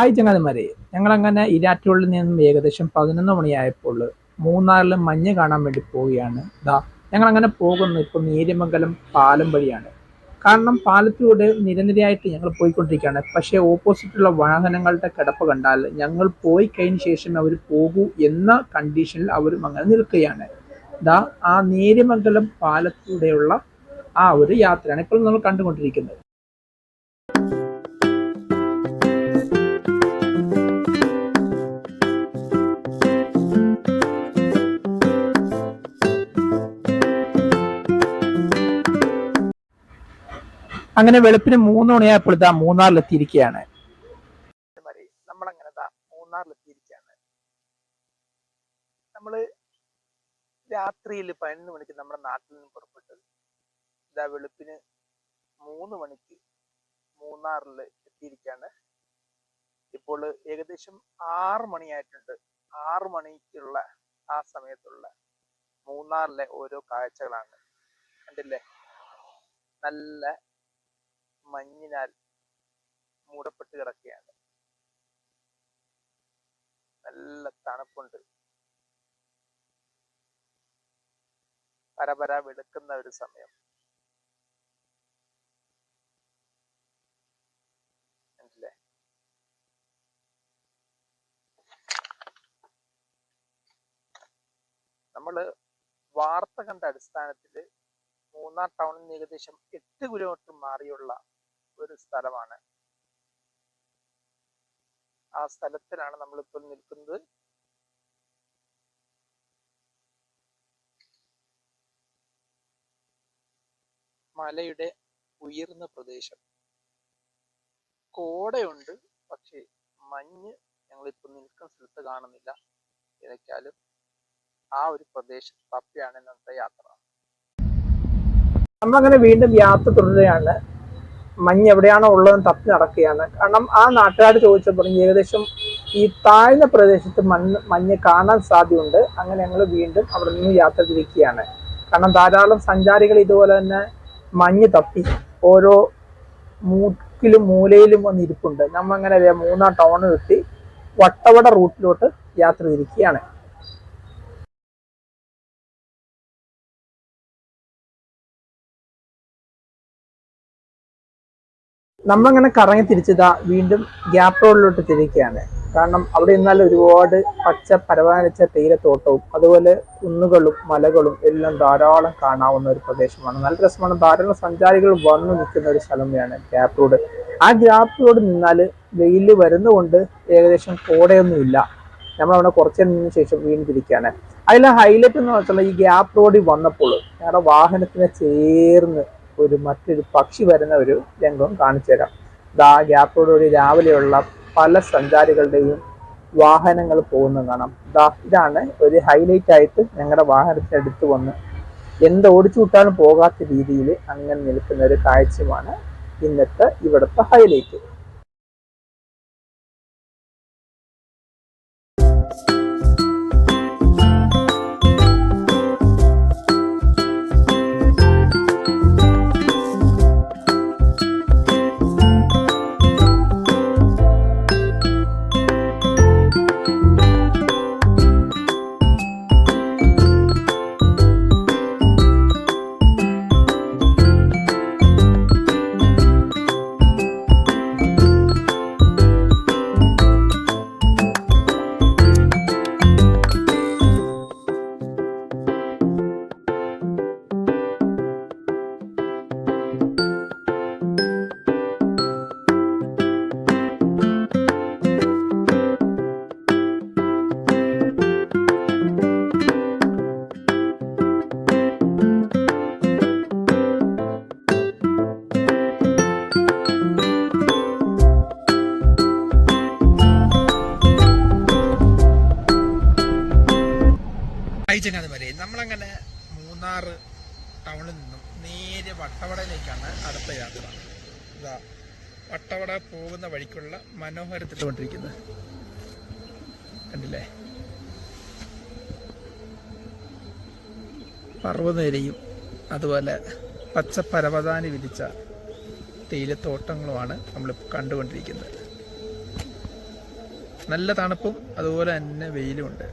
Hi ചങ്ങാതിമാരെ ഞങ്ങളങ്ങനെ ഇരാറ്റുകളിൽ നിന്നും ഏകദേശം പതിനൊന്ന് മണിയായപ്പോൾ മൂന്നാറിൽ മഞ്ഞ് കാണാൻ വേണ്ടി പോവുകയാണ്. ദാ ഞങ്ങളങ്ങനെ പോകുന്നു. ഇപ്പോൾ നീരിമംഗലം പാലം വഴിയാണ്. കാരണം പാലത്തിലൂടെ നിരനിരയായിട്ട് ഞങ്ങൾ പോയിക്കൊണ്ടിരിക്കുകയാണ്. പക്ഷേ ഓപ്പോസിറ്റുള്ള വാഹനങ്ങളുടെ കിടപ്പ് കണ്ടാൽ ഞങ്ങൾ പോയി കഴിഞ്ഞ ശേഷം അവർ പോകൂ എന്ന കണ്ടീഷനിൽ അവരും അങ്ങനെ നിൽക്കുകയാണ്. ദാ ആ നേര്യമംഗലം പാലത്തിലൂടെയുള്ള ആ ഒരു യാത്രയാണ് ഇപ്പോൾ നമ്മൾ കണ്ടുകൊണ്ടിരിക്കുന്നത്. അങ്ങനെ വെളുപ്പിന് മൂന്ന് മണിയായപ്പോൾ ഇതാ മൂന്നാറിലെത്തിയിരിക്കുകയാണ്. നമ്മളങ്ങനെ മൂന്നാറിലെത്തിയിരിക്കുകയാണ്. നമ്മൾ രാത്രിയിൽ പതിനൊന്ന് മണിക്ക് നമ്മുടെ നാട്ടിൽ നിന്ന് പുറപ്പെട്ടത് ഇതാ വെളുപ്പിന് മൂന്ന് മണിക്ക് മൂന്നാറിൽ എത്തിയിരിക്കുകയാണ്. ഇപ്പോൾ ഏകദേശം ആറ് മണിയായിട്ടുണ്ട്. ആറ് മണിക്കുള്ള ആ സമയത്തുള്ള മൂന്നാറിലെ ഓരോ കാഴ്ചകളാണ്. കണ്ടില്ലേ? നല്ല മഞ്ഞിനാൽ മൂടപ്പെട്ട് കിടക്കുകയാണ്. നല്ല തണുപ്പുണ്ട്. പരപര വെളുക്കുന്ന ഒരു സമയം. നമ്മൾ വാർത്ത കണ്ട അടിസ്ഥാനത്തിൽ മൂന്നാർ ടൗണിൽ നിന്ന് ഏകദേശം എട്ട് കിലോമീറ്റർ മാറിയുള്ള ഒരു സ്ഥലമാണ്. ആ സ്ഥലത്തിലാണ് നമ്മളിപ്പോൾ നിൽക്കുന്നത്. മലയുടെ ഉയർന്ന പ്രദേശം. കോടയുണ്ട് പക്ഷേ മഞ്ഞ് ഞങ്ങളിപ്പോൾ നിൽക്കുന്ന സ്ഥലത്ത് കാണുന്നില്ല. ഏതൊക്കെയാലും ആ ഒരു പ്രദേശം തപ്പിയാണ് ഇന്നത്തെ യാത്ര. നമ്മളങ്ങനെ വീണ്ടും യാത്ര തുടരുകയാണ്. മഞ്ഞ് എവിടെയാണോ ഉള്ളതെന്ന് തപ്പി നടക്കുകയാണ്. കാരണം ആ നാട്ടുകാർ ചോദിച്ചപ്പോൾ ഏകദേശം ഈ താഴ്ന്ന പ്രദേശത്ത് മണ്ണ് മഞ്ഞ് കാണാൻ സാധ്യതയുണ്ട്. അങ്ങനെ ഞങ്ങൾ വീണ്ടും അവിടെ നിന്ന് യാത്ര തിരിക്കുകയാണ്. കാരണം ധാരാളം സഞ്ചാരികൾ ഇതുപോലെ തന്നെ മഞ്ഞ് തപ്പി. ഓരോ മൂക്കിലും മൂലയിലും വന്ന് ഇരിപ്പുണ്ട്. നമ്മൾ അങ്ങനെ മൂന്നാം ടൗണിൽ എത്തി വട്ടവട റൂട്ടിലോട്ട് യാത്ര തിരിക്കുകയാണ്. നമ്മളങ്ങനെ കറങ്ങി തിരിച്ചതാ വീണ്ടും ഗ്യാപ് റോഡിലോട്ട് തിരിക്കുകയാണ്. കാരണം അവിടെ നിന്നാൽ ഒരുപാട് പച്ച പരവാനിച്ച തേയിലത്തോട്ടവും അതുപോലെ കുന്നുകളും മലകളും എല്ലാം ധാരാളം കാണാവുന്ന ഒരു പ്രദേശമാണ്. നല്ല രസമാണ്. ധാരാളം സഞ്ചാരികൾ വന്നു നിൽക്കുന്ന ഒരു സ്ഥലമാണ് ഗ്യാപ് റോഡ്. ആ ഗ്യാപ് റോഡ് നിന്നാൽ വെയിൽ വരുന്നതുകൊണ്ട് ഏകദേശം കോടയൊന്നുമില്ല. നമ്മൾ അവിടെ കുറച്ച് നിന്ന ശേഷം വീണ്ടും തിരിക്കുകയാണ്. അതിലെ ഹൈലൈറ്റ് എന്ന് വെച്ചാൽ ഈ ഗ്യാപ് റോഡിൽ വന്നപ്പോൾ ഞങ്ങളുടെ വാഹനത്തിനെ ചേർന്ന് ഒരു മറ്റൊരു പക്ഷി വരുന്ന ഒരു രംഗം കാണിച്ചു തരാം ആ വഴി രാവിലെയുള്ള പല സഞ്ചാരികളുടെയും വാഹനങ്ങൾ പോകുന്നത് കാണാം. ദാ ഇതാണ് ഒരു ഹൈലൈറ്റ് ആയിട്ട് ഞങ്ങളുടെ വാഹനത്തിന് അടുത്ത് വന്ന് എന്ത് ഓടിച്ചു വിട്ടാലും പോകാത്ത രീതിയിൽ അങ്ങനെ നിൽക്കുന്ന ഒരു കാഴ്ചയുമാണ് ഇന്നത്തെ ഇവിടുത്തെ ഹൈലൈറ്റ് വട്ടവടയിലേക്കാണ് അടുത്ത യാത്ര. ഇതാ വട്ടവട പോകുന്ന വഴിക്കുള്ള മനോഹരത്തിട്ടുകൊണ്ടിരിക്കുന്നത് കണ്ടില്ലേ? പർവതനിരയും അതുപോലെ പച്ച പരവതാനി വിരിച്ച തേയിലത്തോട്ടങ്ങളുമാണ് നമ്മൾ കണ്ടുകൊണ്ടിരിക്കുന്നത്. നല്ല തണുപ്പും അതുപോലെ തന്നെ വെയിലും ഉണ്ട്.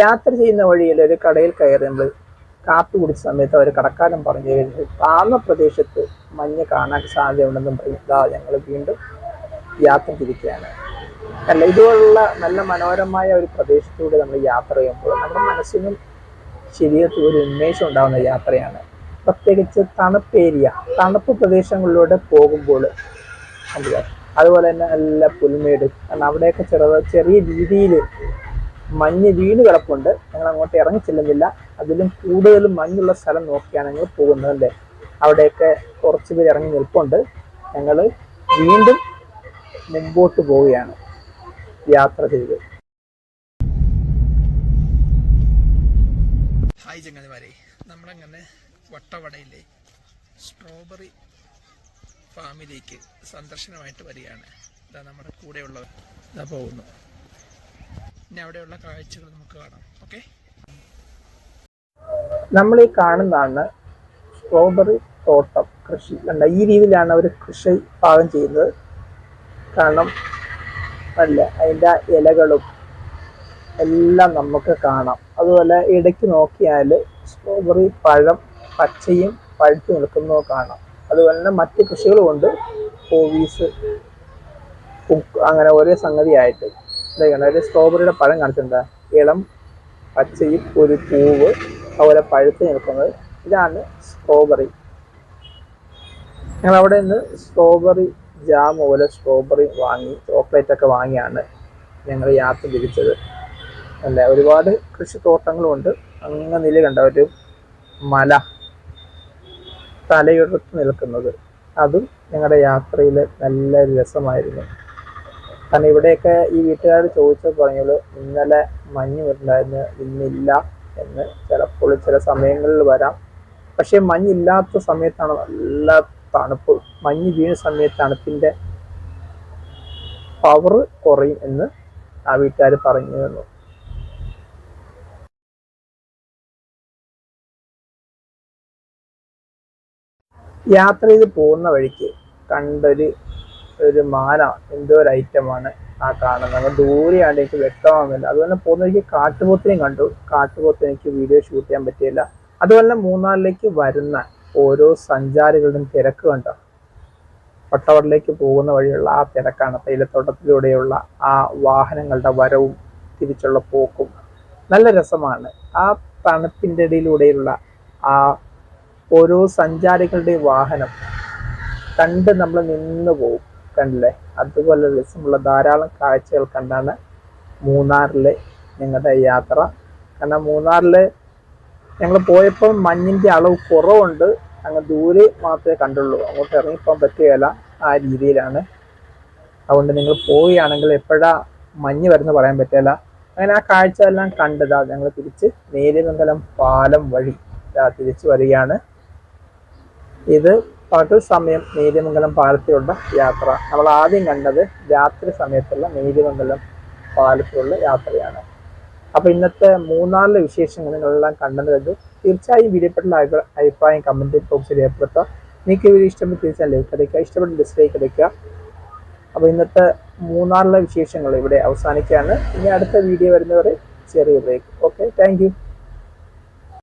യാത്ര ചെയ്യുന്ന വഴിയിൽ ഒരു കടയിൽ കയറി നമ്മൾ കാപ്പി കുടിച്ച സമയത്ത് അവർ കടക്കാരൻ പറഞ്ഞു കഴിഞ്ഞു താഴ്ന്ന പ്രദേശത്ത് മഞ്ഞ് കാണാൻ സാധ്യതയുണ്ടെന്നും പറയും ഇതാ ഞങ്ങൾ വീണ്ടും യാത്ര തിരിക്കുകയാണ്. അല്ല ഇതുപോലുള്ള നല്ല മനോഹരമായ ഒരു പ്രദേശത്തൂടെ നമ്മൾ യാത്ര ചെയ്യുമ്പോൾ നമ്മുടെ മനസ്സിനും ശരീരത്തിൽ ഒരു ഉന്മേഷം ഉണ്ടാകുന്ന യാത്രയാണ്. പ്രത്യേകിച്ച് തണുപ്പ് ഏരിയ തണുപ്പ് പ്രദേശങ്ങളിലൂടെ പോകുമ്പോൾ? അതുപോലെ തന്നെ നല്ല പുൽമേട്. കാരണം അവിടെയൊക്കെ ചെറുത് ചെറിയ രീതിയിൽ മഞ്ഞ് വീണ് കിടപ്പുണ്ട്. ഞങ്ങൾ അങ്ങോട്ട് ഇറങ്ങി ചെല്ലുന്നില്ല. അതിലും കൂടുതലും മഞ്ഞുള്ള സ്ഥലം നോക്കിയാണ് ഞങ്ങൾ പോകുന്നത് അല്ലേ? അവിടെയൊക്കെ കുറച്ച് പേര് ഇറങ്ങി നിൽപ്പുണ്ട്. ഞങ്ങൾ വീണ്ടും മുമ്പോട്ട് പോവുകയാണ്. യാത്ര ചെയ്ത്. ഹായ് ചങ്ങന്മാരെ നമ്മളങ്ങനെ വട്ടവടയിലെ സ്ട്രോബെറി ഫാമിലേക്ക് സന്ദർശനമായിട്ട് വരികയാണ്. ഇതാ നമ്മുടെ കൂടെയുള്ളവർ. ഇതാ പോകുന്നു. ഇനി അവിടെയുള്ള കാഴ്ചകൾ നമുക്ക് കാണാം. ഓക്കെ? നമ്മൾ ഈ കാണുന്നതാണ് സ്ട്രോബെറി തോട്ടം കൃഷി. കണ്ട ഈ രീതിയിലാണ് അവർ കൃഷി പാകം ചെയ്യുന്നത്. കാരണം അല്ല അതിന്റെ ഇലകളും എല്ലാം നമുക്ക് കാണാം. അതുപോലെ ഇടയ്ക്ക് നോക്കിയാൽ സ്ട്രോബെറി പഴം പച്ചയും പഴുത്തു നിൽക്കുന്നതും കാണാം. അതുപോലെ തന്നെ മറ്റ് കൃഷികളുമുണ്ട് കോവീസ് അങ്ങനെ ഒരേ സംഗതിയായിട്ട്. ഒരു സ്ട്രോബെറിയുടെ പഴം കാണിച്ചിട്ടുണ്ട്. ഇളം പച്ചയും ഒരു പൂവ് അതുപോലെ പഴുത്ത് നിൽക്കുന്നത് ഇതാണ് സ്ട്രോബെറി ഞങ്ങൾ അവിടെ നിന്ന് സ്ട്രോബെറി ജാം പോലെ സ്ട്രോബെറി വാങ്ങി ചോക്ലേറ്റ് ഒക്കെ വാങ്ങിയാണ് ഞങ്ങൾ യാത്ര തിരിച്ചത്. അല്ല? ഒരുപാട് കൃഷിത്തോട്ടങ്ങളുണ്ട്. അങ്ങ് നില കണ്ട ഒരു മല തലയുറത്ത് നിൽക്കുന്നത്. അതും ഞങ്ങളുടെ യാത്രയിൽ നല്ല രസമായിരുന്നു. കാരണം ഇവിടെയൊക്കെ ഈ വീട്ടുകാർ ചോദിച്ചത് പറഞ്ഞുള്ളൂ ഇന്നലെ മഞ്ഞ് ഉണ്ടായിരുന്നു ഇന്നില്ല എന്ന് ചിലപ്പോൾ ചില സമയങ്ങളിൽ വരാം. പക്ഷെ മഞ്ഞില്ലാത്ത സമയത്താണ് നല്ല തണുപ്പ്. മഞ്ഞ് വീണ സമയത്ത് തണുപ്പിന്റെ പവർ കുറയും എന്ന് ആ വീട്ടുകാർ പറഞ്ഞു തന്നു. യാത്ര ചെയ്ത് പോകുന്ന വഴിക്ക് കണ്ടൊരു ഒരു മാല എന്തോ ഒരു ഐറ്റമാണ് ആ കാണുന്നത്. അങ്ങനെ ദൂരെയാണ് എനിക്ക് വ്യക്തമാകുന്നില്ല അതുപോലെ പോകുന്ന എനിക്ക് കാട്ടുപോത്തിനെയും കണ്ടു. കാട്ടുപോത്തിന് എനിക്ക് വീഡിയോ ഷൂട്ട് ചെയ്യാൻ പറ്റിയില്ല. അതുപോലെ മൂന്നാറിലേക്ക് വരുന്ന ഓരോ സഞ്ചാരികളുടെയും തിരക്ക് കണ്ടോ? പട്ടവറിലേക്ക് പോകുന്ന വഴിയുള്ള ആ തിരക്കാണ്. തേയിലത്തോട്ടത്തിലൂടെയുള്ള ആ വാഹനങ്ങളുടെ വരവും തിരിച്ചുള്ള പോക്കും. നല്ല രസമാണ്. ആ തണുപ്പിന്റെ ഇടയിലൂടെയുള്ള ആ ഓരോ സഞ്ചാരികളുടെയും വാഹനം കണ്ട് നമ്മൾ നിന്ന് പോകും. കണ്ടില്ലേ? അതുപോലെ രസമുള്ള ധാരാളം കാഴ്ചകൾ കണ്ടാണ് മൂന്നാറിലെ ഞങ്ങളുടെ യാത്ര. കാരണം മൂന്നാറിൽ ഞങ്ങൾ പോയപ്പോൾ മഞ്ഞിന്റെ അളവ് കുറവുണ്ട്. അങ്ങ് ദൂരെ മാത്രമേ കണ്ടുള്ളൂ. അങ്ങോട്ട് ഇറങ്ങിപ്പോകാൻ പറ്റുകയില്ല ആ രീതിയിലാണ്. അതുകൊണ്ട് നിങ്ങൾ പോവുകയാണെങ്കിൽ എപ്പോഴാ മഞ്ഞ് വരുന്ന പറയാൻ പറ്റില്ല അങ്ങനെ ആ കാഴ്ച എല്ലാം കണ്ടതാ ഞങ്ങൾ തിരിച്ച് നേര്യമംഗലം പാലം വഴി. തിരിച്ചു വരികയാണ്. ഇത് പകൽ സമയം നേര്യമംഗലം പാലത്തിലുള്ള യാത്ര. നമ്മൾ ആദ്യം കണ്ടത് രാത്രി സമയത്തുള്ള നേര്യമംഗലം പാലത്തിലുള്ള യാത്രയാണ്. അപ്പൊ ഇന്നത്തെ മൂന്നാറിലെ വിശേഷങ്ങൾ നിങ്ങളെല്ലാം കണ്ടെന്ന് കണ്ടു. തീർച്ചയായും വീഡിയോപ്പെട്ടുള്ള അഭി- അഭിപ്രായം കമന്റ് ബോക്സിൽ രേഖപ്പെടുത്തുക. നിങ്ങൾക്ക് വീഡിയോ ഇഷ്ടപ്പെട്ട് തീർച്ചയായും ലൈക്ക് അടിക്കുക. ഇഷ്ടപ്പെട്ട് ഡിസ്ലൈക്ക് അടിക്കുക. അപ്പൊ ഇന്നത്തെ മൂന്നാറിലെ വിശേഷങ്ങൾ ഇവിടെ അവസാനിക്കുകയാണ്. ഇനി അടുത്ത വീഡിയോ വരുന്നവരെ ചെറിയ ബ്രേക്ക് ഓക്കെ താങ്ക്